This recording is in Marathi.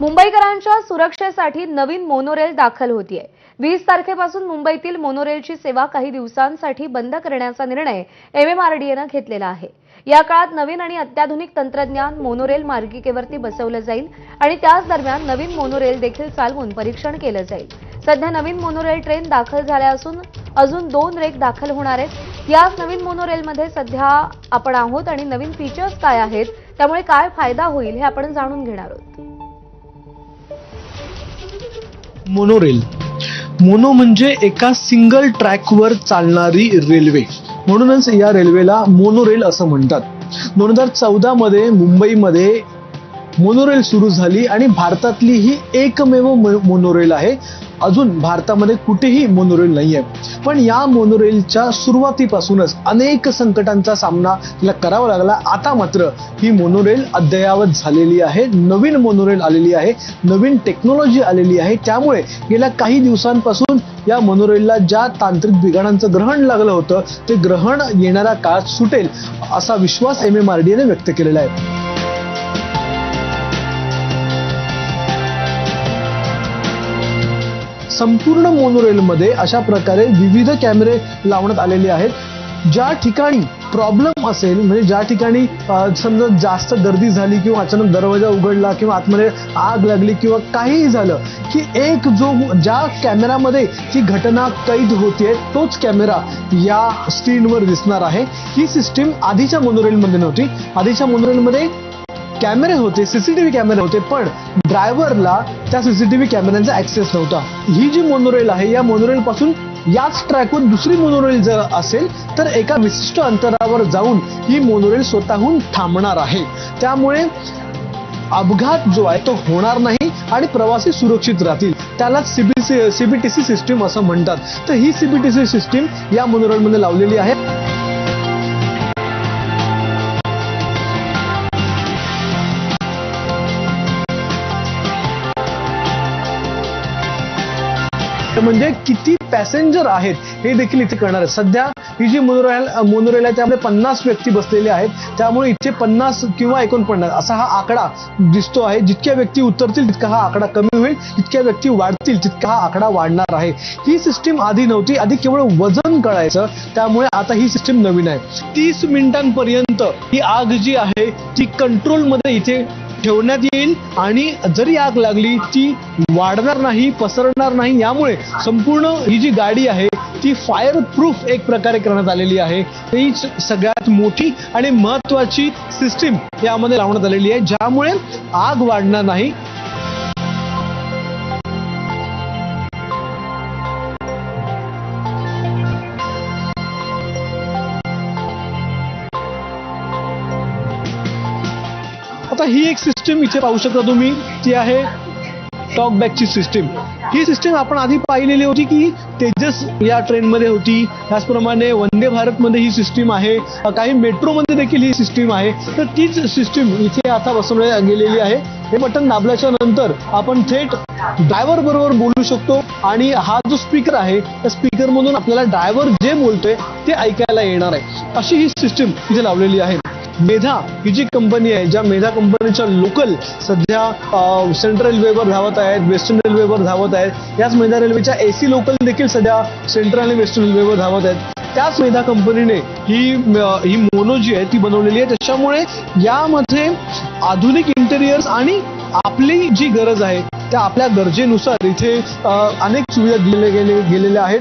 मुंबईकरांच्या सुरक्षेसाठी नवीन मोनोरेल दाखल होतीये. वीस तारखेपासून मुंबईतील मोनोरेलची सेवा काही दिवसांसाठी बंद करण्याचा निर्णय एमएमआरडीएनं घेतलेला आहे. या काळात नवीन आणि अत्याधुनिक तंत्रज्ञान मोनोरेल मार्गिकेवरती बसवलं जाईल आणि त्याच दरम्यान नवीन मोनोरेल देखील चालवून परीक्षण केलं जाईल. सध्या नवीन मोनोरेल ट्रेन दाखल झाल्या असून अजून दोन रेक दाखल होणार आहेत. याच नवीन मोनोरेलमध्ये सध्या आपण आहोत आणि नवीन फीचर्स काय आहेत त्यामुळे काय फायदा होईल हे आपण जाणून घेणार आहोत. मोनोरेल मोनो म्हणजे एका सिंगल ट्रॅकवर चालणारी रेल्वे. म्हणूनच या रेल्वेला मोनोरेल असं म्हणतात. दोन हजार चौदा मध्ये मुंबईमध्ये मोनोरेल सुरू झाली आणि भारतातली ही एकमेव मो- मोनोरेल आहे. अजून भारतामध्ये कुठेही मोनोरेल नाही आहे पण या मोनोरेलच्या सुरुवातीपासूनच अनेक संकटांचा सामना तिला करावा लागला. आता मात्र ही मोनोरेल अद्ययावत झालेली आहे. नवीन मोनोरेल आलेली आहे. नवीन टेक्नॉलॉजी आलेली आहे. त्यामुळे गेल्या काही दिवसांपासून या मोनोरेलला ज्या तांत्रिक बिघाडांचं ग्रहण लागलं होतं ते ग्रहण येणाऱ्या काळात सुटेल असा विश्वास एम एम आर डीने व्यक्त केलेला आहे. संपूर्ण मोनोरेलमध्ये अशा प्रकारे विविध कॅमेरे लावण्यात आलेले आहेत. ज्या ठिकाणी प्रॉब्लेम असेल म्हणजे ज्या ठिकाणी समजा जास्त गर्दी झाली किंवा अचानक दरवाजा उघडला किंवा आतमध्ये आग लागली किंवा काहीही झालं की एक जो ज्या कॅमेरामध्ये ही घटना कैद होतीये तोच कॅमेरा या स्क्रीनवर दिसणार आहे. ही सिस्टीम आधीच्या मोनोरेलमध्ये नव्हती. आधीच्या मोनोरेलमध्ये कॅमेरे होते सीसीटीव्ही कॅमेरे होते पण ड्रायव्हरला त्या सीसीटीव्ही कॅमेऱ्यांचा ऍक्सेस नव्हता. ही जी मोनोरेल आहे या मोनोरेल पासून याच ट्रॅकवर दुसरी मोनोरेल जर असेल तर एका विशिष्ट अंतरावर जाऊन ही मोनोरेल स्वतःहून थांबणार आहे. त्यामुळे अपघात जो आहे तो होणार नाही आणि प्रवासी सुरक्षित राहतील. त्याला सीबीसी सीबीटीसी सिस्टीम असं म्हणतात. तर ही सीबीटीसी सिस्टीम या मोनोरेलमध्ये लावलेली आहे. म्हणजे किती पॅसेंजर आहेत हे देखील इथे करणार आहे. सध्या ही जी मोनोरेल मोनोरेल आहे त्यामध्ये पन्नास व्यक्ती बसलेले आहेत त्यामुळे इथे पन्नास किंवा एकोणपन्नास असा हा आकडा दिसतो आहे. जितक्या व्यक्ती उतरतील तितका हा आकडा कमी होईल. जितक्या व्यक्ती वाढतील तितका हा आकडा वाढणार आहे. ही सिस्टीम आधी नव्हती. आधी केवळ वजन कळायचं. त्यामुळे आता ही सिस्टीम नवीन आहे. तीस मिनिटांपर्यंत ही आग जी आहे ती कंट्रोलमध्ये इथे ठेवण्यात येईल आणि जरी आग लागली ती वाढणार नाही पसरणार नाही यामुळे संपूर्ण ही जी गाडी आहे ती फायर प्रूफ एक प्रकारे करण्यात आलेली आहे. ही सगळ्यात मोठी आणि महत्वाची सिस्टीम यामध्ये लावण्यात आलेली आहे ज्यामुळे आग वाढणार नाही आता ही एक सिस्टीम इथे पाहू शकता तुम्ही ती आहे टॉक बॅकची सिस्टीम ही सिस्टीम आपण आधी पाहिलेली होती की तेजस या ट्रेनमध्ये होती. त्याचप्रमाणे वंदे भारतमध्ये ही सिस्टीम आहे. काही मेट्रोमध्ये देखील ही सिस्टीम आहे. तर तीच सिस्टीम इथे आता बसवण्यात गेलेली आहे. हे बटन दाबल्याच्या नंतर आपण थेट ड्रायव्हर बरोबर बोलू शकतो. आणि हा जो स्पीकर आहे त्या स्पीकर मधून आपल्याला ड्रायव्हर जे बोलतोय ते ऐकायला येणार आहे. अशी ही सिस्टीम इथे लावलेली आहे. मेधा ही जी कंपनी आहे ज्या मेधा कंपनीच्या लोकल सध्या सेंट्रल रेल्वेवर धावत आहेत वेस्टर्न रेल्वेवर धावत आहेत. याच मेधा रेल्वेच्या एसी लोकल देखील सध्या सेंट्रल आणि वेस्टर्न रेल्वेवर धावत आहेत. त्याच मेधा कंपनीने ही ही मोनो जी आहे ती बनवलेली आहे. त्याच्यामुळे यामध्ये आधुनिक इंटेरियर्स आणि आपली जी गरज आहे त्या आपल्या गरजेनुसार इथे अनेक सुविधा दिल्या गेले गेलेल्या आहेत.